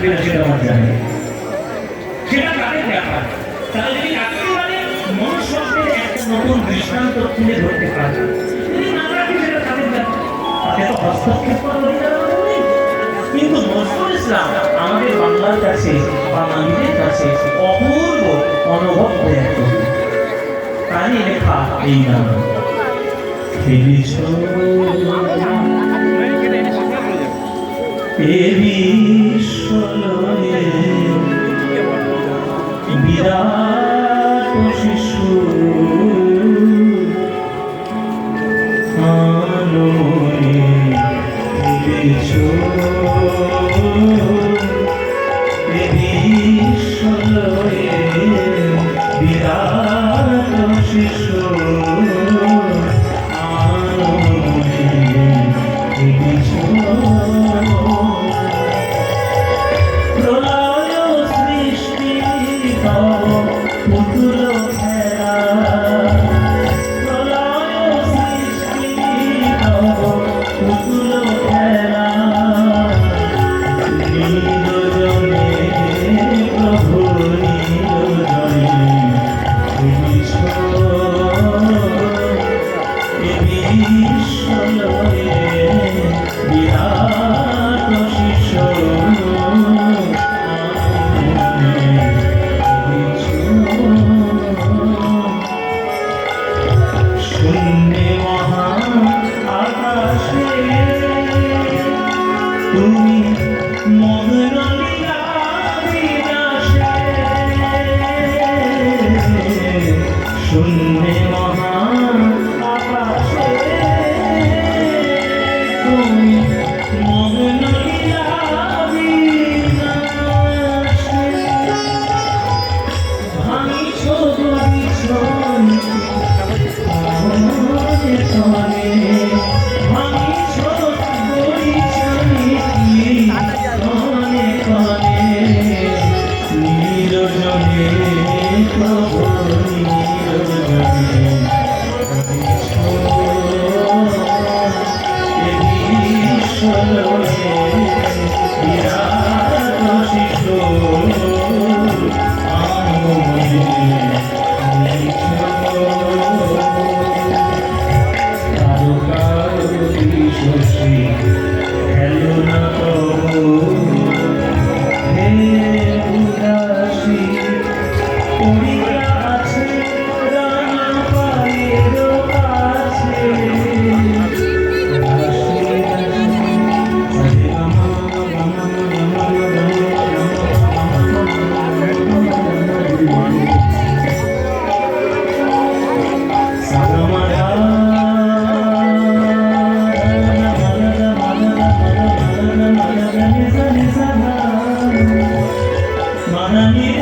থাকবে না সেটা আমার জানি সেটা তাদের ব্যাপার তারা যদি একটা নতুন দৃষ্টান্ত তুলে ধরতে পারে। আমাদের কিন্তু নজরুল ইসলাম আমাদের বাংলার কাছে বা মানুষের কাছে অপূর্ব অনুভব হয়ে তারই লেখা এই গান এ বিশ্বলয়ে তুমি Amen.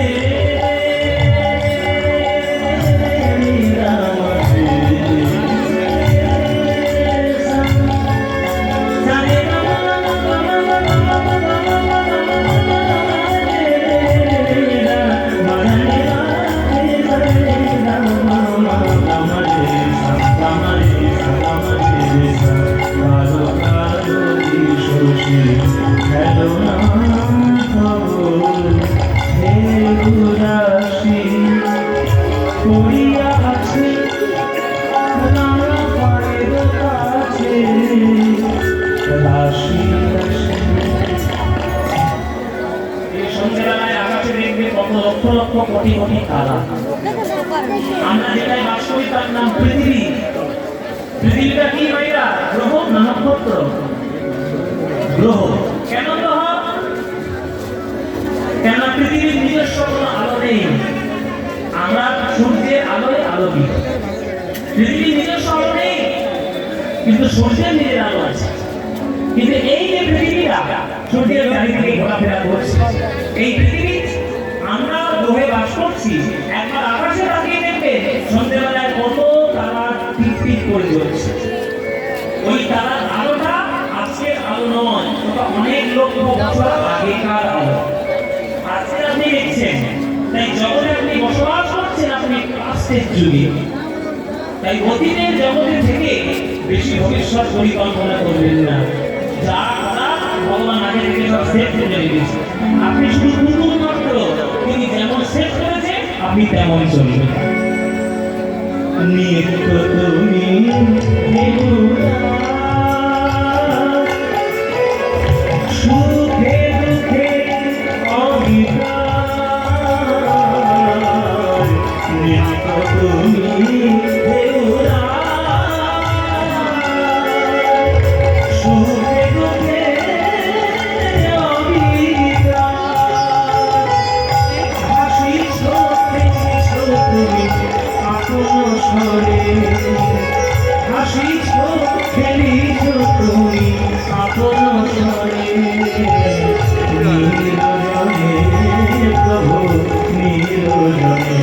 লক্ষ লক্ষ কোটি কোটি তারা আমরা যেটাই বাস করি তার নাম পৃথিবী। পৃথিবীটা কি ভাইরা? গ্রহ, না নক্ষত্র? গ্রহ। কেন গ্রহ? কেন পৃথিবীর নিজস্ব কোনো আলো নেই। আমরা সূর্যের আলোয় আলোকিত। পৃথিবীর নিজস্ব আলো নেই, কিন্তু সূর্যের নিজের আলো আছে। কিন্তু এই যে পৃথিবীটা, সূর্যের চারিদিকে ঘোরাফেরা করছে, এই পৃথিবী করছি। একবার আকাশে তাকিয়ে দেখবে সন্ধ্যেবেলায় কত তারা টিক টিক করে জ্বলছে ওই তারার আলোটা আজকের আলো নয়, ওটা অনেক বছর আগেকার আলো। আজকে আপনি দেখছেন, তাই জগতে আপনি বসবাস করছেন, আপনি প্লাস্টিক যুগে তাই অতীতের জগতে থেকে বেশি ভবিষ্যৎ পরিকল্পনা করবেন না। যা করা ভগবান আগে থেকে সব সেট করে রেখেছে। আপনি শুধু কুকুর মাত্র তিনি যেমন শেষ করেছে আপনি তেমন চলবে নিত্য তুমি বেহুলা, আপন স্বরে হাসিছ খেলিছ তুমি আপন স্বরে নিরজনে প্রভু নিরজনে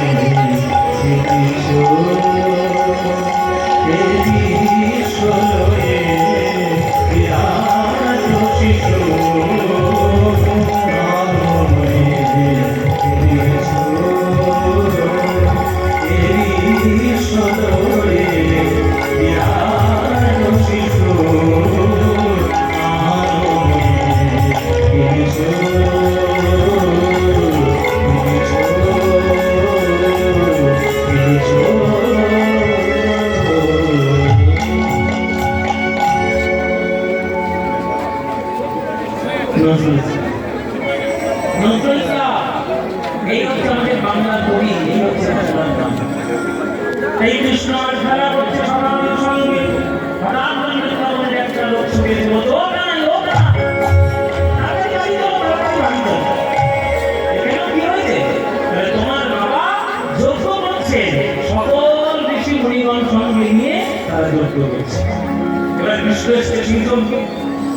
নজরুল নজরুল এই হচ্ছে আমাদের বাংলার কবি এই হচ্ছে এই কৃষ্ণ খেলা করছে সমাজের সঙ্গে একটা লোক যজ্ঞ করছেন সকল ঋষি মুনিগণ সঙ্গে নিয়ে করছে এবার কৃষ্ণ সিংহকে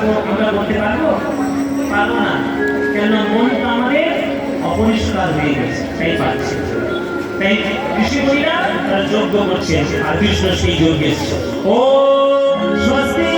তো আমরা বলতে পারব পারব না। কেন মনটা আমাদের অপরিষ্কার হয়ে গেছে? তাই পাচ্ছি তাই ঋষিমুনিরা তারা যজ্ঞ করছে আর কৃষ্ণ সেই যজ্ঞে ও, স্বস্তি।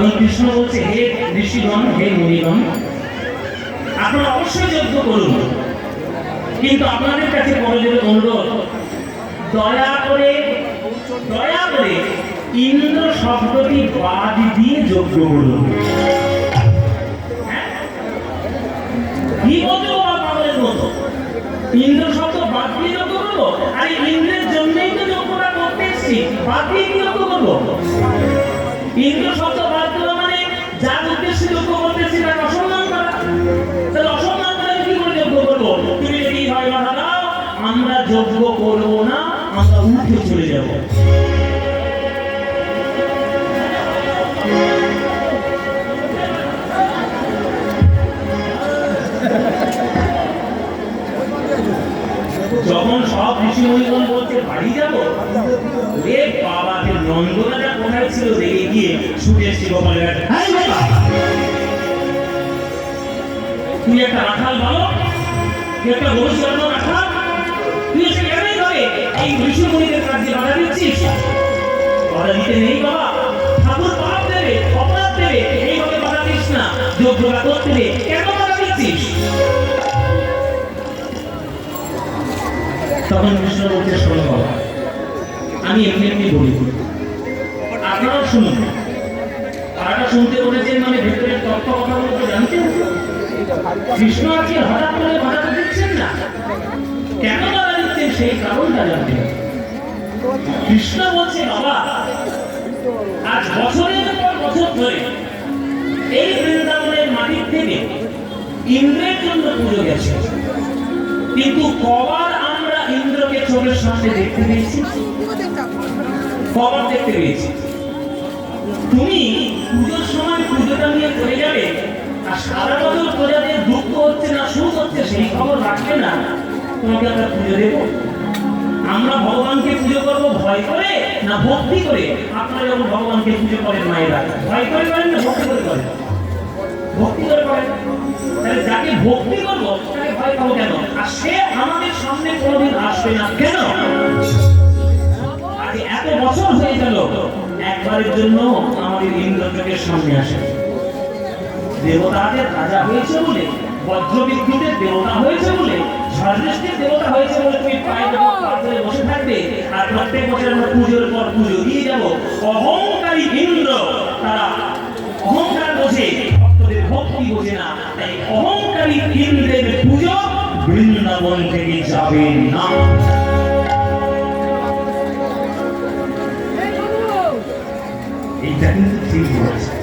তখন কৃষ্ণ বলছে, হে ঋষিগণ, হে মুনিগণ, আপনারা অবশ্যই যজ্ঞ করুন। কিন্তু আপনাদের কাছে বড় অনুরোধ, দয়া করে দয়া করে ইন্দ্র শব্দটি বাদ দিয়ে যোগ্য বলুন হ্যাঁ? ইন্দ্র শব্দ বাদ দিয়ে যোগ্য করব? আরে ইন্দ্রের জন্যই তো যোগ্যটা করতে এসছি, বাদ দিয়ে যোগ্য করব? ইন্দ্র শব্দ যজ্ঞ করব না, আমরা উঠে চলে যাব। যখন সব ঋষি মহিগণ বলছে, বাড়ি যাব? রে বাবা যে নন্দনাটা কোথায় ছিল দেখে গিয়ে শুনে এসছি গোপালের কাছে। তুই একটা আঠাল ভালো তুই একটা ভবিষ্যৎ এই ঋষি মনিদের কাজে বাধা দিচ্ছিস? বাধা দিতে নেই বাবা। ঠাকুর পাপ দেবে, অপরাধ দেবে, এইভাবে বাধা দিস না। যোগ্যতা করতে কেন বাধা দিচ্ছিস? তখন কৃষ্ণ বলছে শোনো বাবা আমি এমনি এমনি বলি। আপনারাও শুনুন। তারা শুনতে বলেছেন মানে ভেতরের তথ্য কথাগুলো তো জানতেন কৃষ্ণ আজকে হঠাৎ করে বাধা দিচ্ছেন না? কেন দিচ্ছেন সেই কারণটা জানতে কৃষ্ণ বলছে বাবা, আজ বছরের পর বছর ধরে এই বৃন্দাবনের মাটির থেকে ইন্দ্রের জন্য পুজো গেছে। কিন্তু কবার আমরা ইন্দ্রকে চোখের সামনে দেখতে পেয়েছি, কবার দেখতে পেয়েছি। তুমি পুজোর সময় পুজোটা নিয়ে চলে যাবে, আর সারা বছর প্রজাদের দুঃখ হচ্ছে না, সুখ হচ্ছে, সেই খবর রাখবে না। তোমাকে আমরা পুজো দেব? আমরা ভগবানকে পুজো করব ভয় করে না ভক্তি করে? আপনারা যখন ভগবানকে পুজো করেন মায়েরা, ভয় করে করেন না ভক্তি করে করেন? ভক্তি করে করেন। তাহলে যাকে ভক্তি করব, তাকে ভয় পাবো কেন? আর সে আমাদের সামনে কোনোদিন আসবে না কেন? আজ এত বছর হয়ে গেল, একবারের জন্য আমাদের ইন্দ্র চোখের সামনে আসে। দেবতাদের রাজা হয়েছে বলে বজ্র বিদ্যুতের দেবতা হয়েছে বলে ঝড়বৃষ্টির দেবতা হয়েছে বলে তুমি পায়ে দেবো পা বসে থাকবে, আর প্রত্যেক বছর আমরা পুজোর পর পুজো দিয়ে যাব। অহংকারী ইন্দ্র, তারা অহংকার বোঝে, ভক্তদের ভক্তি বোঝে না। তাই অহংকারী ইন্দ্রের পুজো বৃন্দাবন থেকে যাবে না। এইটা কিন্তু ঠিক বলেছে।